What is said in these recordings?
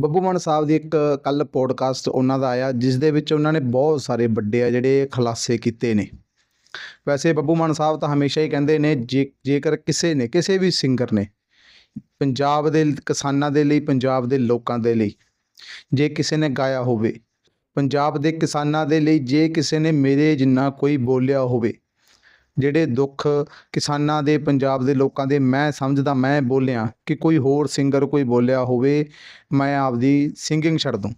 ਬੱਬੂ ਮਾਨ ਸਾਹਿਬ ਦੀ ਇੱਕ ਕੱਲ ਪੋਡਕਾਸਟ ਉਹਨਾਂ ਦਾ ਆਇਆ, ਜਿਸ ਦੇ ਵਿੱਚ ਉਹਨਾਂ ਨੇ ਬਹੁਤ ਸਾਰੇ ਵੱਡੇ ਆ ਜਿਹੜੇ ਖੁਲਾਸੇ ਕੀਤੇ ਨੇ। ਵੈਸੇ ਬੱਬੂ ਮਾਨ ਸਾਹਿਬ ਤਾਂ ਹਮੇਸ਼ਾ ਹੀ ਕਹਿੰਦੇ ਨੇ, ਜੇ, ਜੇਕਰ ਕਿਸੇ ਨੇ, ਕਿਸੇ ਵੀ ਸਿੰਗਰ ਨੇ, ਪੰਜਾਬ ਦੇ ਕਿਸਾਨਾਂ ਦੇ ਲਈ, ਪੰਜਾਬ ਦੇ ਲੋਕਾਂ ਦੇ ਲਈ, ਜੇ ਕਿਸੇ ਨੇ ਗਾਇਆ ਹੋਵੇ, ਪੰਜਾਬ ਦੇ ਕਿਸਾਨਾਂ ਦੇ ਲਈ, ਜੇ ਕਿਸੇ ਨੇ ਮੇਰੇ ਜਿੰਨਾ ਕੋਈ ਬੋਲਿਆ ਹੋਵੇ ਜਿਹੜੇ ਦੁੱਖ ਕਿਸਾਨਾਂ ਦੇ, ਪੰਜਾਬ ਦੇ ਲੋਕਾਂ ਦੇ ਮੈਂ ਸਮਝਦਾ, ਮੈਂ ਬੋਲਿਆ ਕਿ ਕੋਈ ਹੋਰ ਸਿੰਗਰ ਕੋਈ ਬੋਲਿਆ ਹੋਵੇ, ਮੈਂ ਆਪਦੀ ਸਿੰਗਿੰਗ ਛੱਡ ਦੂੰ।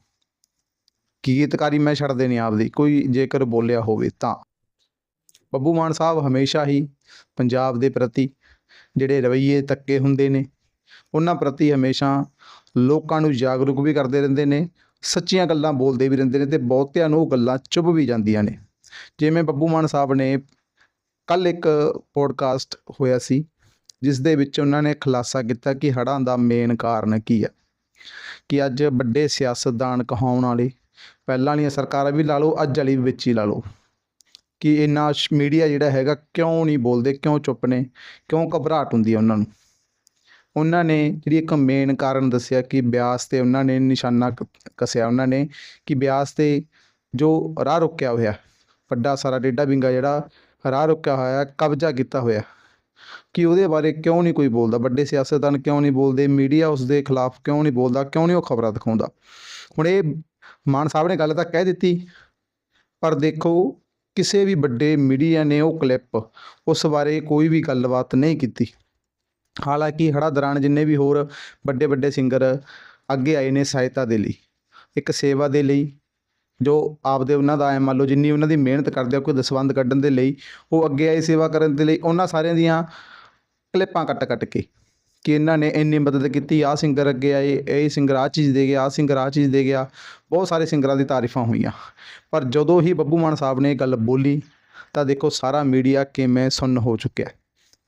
ਗੀਤਕਾਰੀ ਮੈਂ ਛੱਡ ਦੇਣੀ ਆਪਦੀ, ਕੋਈ ਜੇਕਰ ਬੋਲਿਆ ਹੋਵੇ ਤਾਂ। ਬੱਬੂ ਮਾਨ ਸਾਹਿਬ ਹਮੇਸ਼ਾ ਹੀ ਪੰਜਾਬ ਦੇ ਪ੍ਰਤੀ ਜਿਹੜੇ ਰਵੱਈਏ ਤੱਕੇ ਹੁੰਦੇ ਨੇ, ਉਹਨਾਂ ਪ੍ਰਤੀ ਹਮੇਸ਼ਾ ਲੋਕਾਂ ਨੂੰ ਜਾਗਰੂਕ ਵੀ ਕਰਦੇ ਰਹਿੰਦੇ ਨੇ, ਸੱਚੀਆਂ ਗੱਲਾਂ ਬੋਲਦੇ ਵੀ ਰਹਿੰਦੇ ਨੇ ਤੇ ਬਹੁਤਿਆਂ ਨੂੰ ਉਹ ਗੱਲਾਂ ਚੁੱਭ ਵੀ ਜਾਂਦੀਆਂ ਨੇ। ਜਿਵੇਂ ਬੱਬੂ ਮਾਨ ਸਾਹਿਬ ਨੇ ਕੱਲ ਇੱਕ ਪੋਡਕਾਸਟ ਹੋਇਆ ਸੀ ਜਿਸ ਦੇ ਵਿੱਚ ਉਹਨਾਂ ਨੇ ਖੁਲਾਸਾ ਕੀਤਾ ਕਿ ਹੜ੍ਹਾਂ ਦਾ ਮੇਨ ਕਾਰਨ ਕੀ ਹੈ ਕਿ ਅੱਜ ਵੱਡੇ ਸਿਆਸਤਦਾਨ ਕਹਾਉਣ ਵਾਲੇ, ਪਹਿਲਾਂ ਵਾਲੀਆਂ ਸਰਕਾਰਾਂ ਵੀ ਲਾ ਲਓ, ਅੱਜ ਵਾਲੀ ਵੀ ਵਿੱਚ ਹੀ ਲਾ ਲਓ। ਕਿ ਇੰਨਾ ਮੀਡੀਆ ਜਿਹੜਾ ਹੈਗਾ ਕਿਉਂ ਨਹੀਂ ਬੋਲਦੇ, ਕਿਉਂ ਚੁੱਪ ਨੇ, ਕਿਉਂ ਘਬਰਾਹਟ ਹੁੰਦੀ ਹੈ ਉਹਨਾਂ ਨੂੰ? ਉਹਨਾਂ ਨੇ ਜਿਹੜੀ ਇੱਕ ਮੇਨ ਕਾਰਨ ਦੱਸਿਆ ਕਿ ਬਿਆਸ ਤੇ ਉਹਨਾਂ ਨੇ ਨਿਸ਼ਾਨਾ ਕ- ਕੱਸਿਆ। ਉਹਨਾਂ ਨੇ ਕਿ ਬਿਆਸ ਤੇ ਜੋ ਰਾਹ ਰੁਕਿਆ ਹੋਇਆ, ਵੱਡਾ ਸਾਰਾ ਡੇਡਾ ਵਿੰਗਾ ਜਿਹੜਾ ਰਾਹ ਰੁਕਿਆ ਹੋਇਆ, ਕਬਜ਼ਾ ਕੀਤਾ ਹੋਇਆ। ਕਿ ਉਹਦੇ ਬਾਰੇ ਕਿਉਂ ਨਹੀਂ ਕੋਈ ਬੋਲਦਾ? ਵੱਡੇ ਸਿਆਸਤਦਾਨ ਕਿਉਂ ਨਹੀਂ ਬੋਲਦੇ? ਮੀਡੀਆ ਉਸ ਦੇ ਖਿਲਾਫ ਕਿਉਂ ਨਹੀਂ ਬੋਲਦਾ? ਕਿਉਂ ਨਹੀਂ ਉਹ ਖਬਰਾਂ ਦਿਖਾਉਂਦਾ? ਹੁਣ ਇਹ ਮਾਨ ਸਾਹਿਬ ਨੇ ਗੱਲ ਤਾਂ ਕਹਿ ਦਿੱਤੀ, ਪਰ ਦੇਖੋ, ਕਿਸੇ ਵੀ ਵੱਡੇ ਮੀਡੀਆ ਨੇ ਉਹ ਕਲਿੱਪ ਉਸ ਬਾਰੇ ਕੋਈ ਵੀ ਗੱਲਬਾਤ ਨਹੀਂ ਕੀਤੀ। ਹਾਲਾਂਕਿ ਹੜ੍ਹਾਂ ਦੌਰਾਨ ਜਿੰਨੇ ਵੀ ਹੋਰ ਵੱਡੇ ਵੱਡੇ ਸਿੰਗਰ ਅੱਗੇ ਆਏ ਨੇ ਸਹਾਇਤਾ ਦੇ ਲਈ, ਇੱਕ ਸੇਵਾ ਦੇ ਲਈ ਜੋ ਆਪਦੇ ਉਹਨਾਂ ਦਾ ਐ ਮੰਨ ਲਓ ਜਿੰਨੀ ਉਹਨਾਂ ਦੀ ਮਿਹਨਤ ਕਰਦੇ ਆ, ਕੋਈ ਦਸਵੰਧ ਕੱਢਣ ਦੇ ਲਈ, ਉਹ ਅੱਗੇ ਆਏ ਸੇਵਾ ਕਰਨ ਦੇ ਲਈ, ਉਹਨਾਂ ਸਾਰਿਆਂ ਦੀਆਂ ਕਲਿੱਪਾਂ ਕੱਟ ਕੱਟ ਕੇ ਕਿ ਇਹਨਾਂ ਨੇ ਇੰਨੀ ਮਦਦ ਕੀਤੀ, ਆਹ ਸਿੰਗਰ ਅੱਗੇ ਆਏ, ਇਹ ਸਿੰਗਰ ਆਹ ਚੀਜ਼ ਦੇ ਗਿਆ ਆਹ ਸਿੰਗਰ ਆਹ ਚੀਜ਼ ਦੇ ਗਿਆ, ਬਹੁਤ ਸਾਰੇ ਸਿੰਗਰਾਂ ਦੀ ਤਾਰੀਫਾਂ ਹੋਈਆਂ। ਪਰ ਜਦੋਂ ਹੀ ਬੱਬੂ ਮਾਨ ਸਾਹਿਬ ਨੇ ਇਹ ਗੱਲ ਬੋਲੀ, ਤਾਂ ਦੇਖੋ ਸਾਰਾ ਮੀਡੀਆ ਕਿਵੇਂ ਸੁੰਨ ਹੋ ਚੁੱਕਿਆ।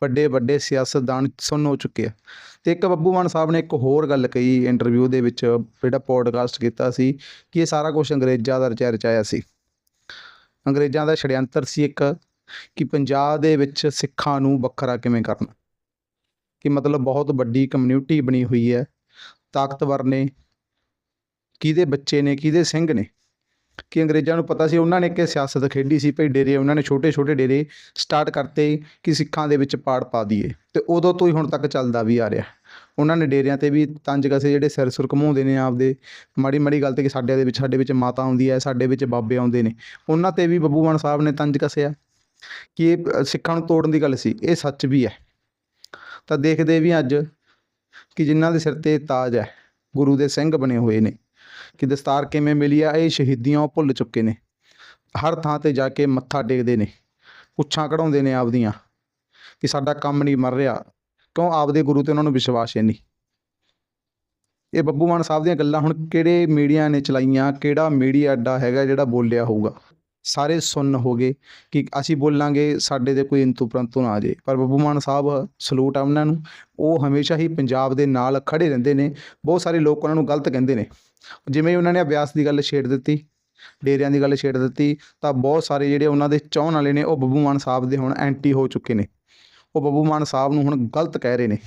ਵੱਡੇ ਵੱਡੇ ਸਿਆਸਤਦਾਨ ਸੁੰਨ ਹੋ ਚੁੱਕੇ ਆ। ਤੇ ਇੱਕ ਬੱਬੂ ਮਾਨ ਸਾਹਿਬ ਨੇ ਇੱਕ ਹੋਰ ਗੱਲ ਕਹੀ ਇੰਟਰਵਿਊ ਦੇ ਵਿੱਚ, ਜਿਹੜਾ ਪੋਡਕਾਸਟ ਕੀਤਾ ਸੀ ਕਿ ਇਹ ਸਾਰਾ ਕੁਝ ਅੰਗਰੇਜ਼ਾਂ ਦਾ ਰਚਿਆ ਰਚਾਇਆ ਸੀ। ਅੰਗਰੇਜ਼ਾਂ ਦਾ ਛੜਯੰਤਰ ਸੀ ਇੱਕ ਕਿ ਪੰਜਾਬ ਦੇ ਵਿੱਚ ਸਿੱਖਾਂ ਨੂੰ ਵੱਖਰਾ ਕਿਵੇਂ ਕਰਨਾ। ਕਿ ਮਤਲਬ ਬਹੁਤ ਵੱਡੀ ਕਮਿਊਨਿਟੀ ਬਣੀ ਹੋਈ ਹੈ, ਤਾਕਤਵਰ ਨੇ, ਕਿਹਦੇ ਬੱਚੇ ਨੇ, ਕਿਹਦੇ ਸਿੰਘ ਨੇ। ਕਿ ਅੰਗਰੇਜ਼ਾਂ ਨੂੰ ਪਤਾ ਸੀ, ਉਹਨਾਂ ਨੇ ਕਿ ਸਿਆਸਤ ਖੇਡੀ ਸੀ ਭਈ ਡੇਰੇ, ਉਹਨਾਂ ਨੇ ਛੋਟੇ ਛੋਟੇ ਡੇਰੇ ਸਟਾਰਟ ਕਰਤੇ ਕਿ ਸਿੱਖਾਂ ਦੇ ਵਿੱਚ ਪਾੜ ਪਾ ਦਈਏ। ਤੇ ਉਦੋਂ ਤੋਂ ਹੀ ਹੁਣ ਤੱਕ ਚੱਲਦਾ ਵੀ ਆ ਰਿਹਾ। ਉਹਨਾਂ ਨੇ ਡੇਰਿਆਂ ਤੇ ਵੀ ਤੰਜ ਕਸੇ ਜਿਹੜੇ ਸਿਰ ਸੁਰ ਘਮਾਉਂਦੇ ਨੇ ਆਪਦੇ ਮਾੜੀ ਮਾੜੀ ਗੱਲ ਤੇ ਕਿ ਸਾਡੇ ਦੇ ਵਿੱਚ, ਸਾਡੇ ਵਿੱਚ ਮਾਤਾ ਆਉਂਦੀ ਹੈ, ਸਾਡੇ ਵਿੱਚ ਬਾਬੇ ਆਉਂਦੇ ਨੇ। ਉਹਨਾਂ ਤੇ ਵੀ ਬੱਬੂ ਮਾਨ ਸਾਹਿਬ ਨੇ ਤੰਜ ਕਸਿਆ ਕਿ ਇਹ ਸਿੱਖਾਂ ਨੂੰ ਤੋੜਨ ਦੀ ਗੱਲ ਸੀ। ਇਹ ਸੱਚ ਵੀ ਹੈ। ਤਾਂ ਦੇਖਦੇ ਵੀ ਅੱਜ ਕਿ ਜਿਨ੍ਹਾਂ ਦੇ ਸਿਰ ਤੇ ਤਾਜ ਹੈ, ਗੁਰੂ ਦੇ ਸਿੰਘ ਬਣੇ ਹੋਏ ਨੇ। ਕਿ ਦਸਤਾਰ ਕਿਵੇਂ ਮਿਲੀ ਆ, ਇਹ ਸ਼ਹੀਦੀਆਂ ਉਹ ਭੁੱਲ ਚੁੱਕੇ ਨੇ। ਹਰ ਥਾਂ ਤੇ ਜਾ ਕੇ ਮੱਥਾ ਟੇਕਦੇ ਨੇ, ਪੁੱਛਾਂ ਕਢਾਉਂਦੇ ਨੇ ਆਪਦੀਆਂ ਕਿ ਸਾਡਾ ਕੰਮ ਨਹੀਂ ਮਰ ਰਿਹਾ, ਕਿਉਂ ਆਪਦੇ ਗੁਰੂ ਤੇ ਉਹਨਾਂ ਨੂੰ ਵਿਸ਼ਵਾਸ ਹੈ ਨਹੀਂ? ਇਹ ਬੱਬੂ ਮਾਨ ਸਾਹਿਬ ਦੀਆਂ ਗੱਲਾਂ ਹੁਣ ਕਿਹੜੇ ਮੀਡੀਆ ਨੇ ਚਲਾਈਆਂ, ਕਿਹੜਾ ਮੀਡੀਆ ਅੱਡਾ ਹੈਗਾ ਜਿਹੜਾ ਬੋਲਿਆ ਹੋਊਗਾ? ਸਾਰੇ ਸੁੰਨ ਹੋ ਗਏ ਕਿ ਅਸੀਂ ਬੋਲਾਂਗੇ, ਸਾਡੇ ਤੇ ਕੋਈ ਇੰਤੂ ਪਰੰਤੂ ਨਾ ਆ ਜੇ। ਪਰ ਬੱਬੂ ਮਾਨ ਸਾਹਿਬ ਸਲੂਟ ਆ ਉਹਨਾਂ ਨੂੰ। ਉਹ ਹਮੇਸ਼ਾ ਹੀ ਪੰਜਾਬ ਦੇ ਨਾਲ ਖੜੇ ਰਹਿੰਦੇ ਨੇ। ਬਹੁਤ ਸਾਰੇ ਲੋਕ ਉਹਨਾਂ ਨੂੰ ਗਲਤ ਕਹਿੰਦੇ ਨੇ। ਜਿਵੇਂ ਉਹਨਾਂ ਨੇ ਅਭਿਆਸ ਦੀ ਗੱਲ ਛੇੜ ਦਿੱਤੀ, ਡੇਰਿਆਂ ਦੀ ਗੱਲ ਛੇੜ ਦਿੱਤੀ, ਤਾਂ ਬਹੁਤ ਸਾਰੇ ਜਿਹੜੇ ਉਹਨਾਂ ਦੇ ਚਾਹਣ ਵਾਲੇ ਨੇ, ਉਹ ਬੱਬੂ ਮਾਨ ਸਾਹਿਬ ਦੇ ਹੁਣ ਐਂਟੀ ਹੋ ਚੁੱਕੇ ਨੇ। ਉਹ ਬੱਬੂ ਮਾਨ ਸਾਹਿਬ ਨੂੰ ਹੁਣ ਗਲਤ ਕਹਿ ਰਹੇ ਨੇ।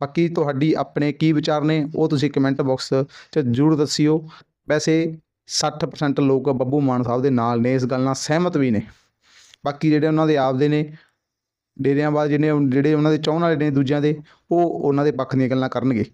ਬਾਕੀ ਤੁਹਾਡੀ ਆਪਣੇ ਕੀ ਵਿਚਾਰ ਨੇ, ਉਹ ਤੁਸੀਂ ਕਮੈਂਟ ਬਾਕਸ 'ਚ ਜ਼ਰੂਰ ਦੱਸਿਓ। ਵੈਸੇ 60% ਲੋਕ ਬੱਬੂ ਮਾਨ ਸਾਹਿਬ ਦੇ ਨਾਲ ਨੇ, ਇਸ ਗੱਲ ਨਾਲ ਸਹਿਮਤ ਵੀ ਨੇ। ਬਾਕੀ ਜਿਹੜੇ ਉਹਨਾਂ ਦੇ ਆਪਦੇ ਨੇ, ਡੇਰਿਆਂ ਬਾਅਦ ਜਿਹਨੇ, ਜਿਹੜੇ ਉਹਨਾਂ ਦੇ ਚਾਹਣ ਵਾਲੇ ਨੇ ਦੂਜਿਆਂ ਦੇ, ਉਹ ਉਹਨਾਂ ਦੇ ਪੱਖ ਦੀਆਂ ਗੱਲਾਂ ਕਰਨਗੇ।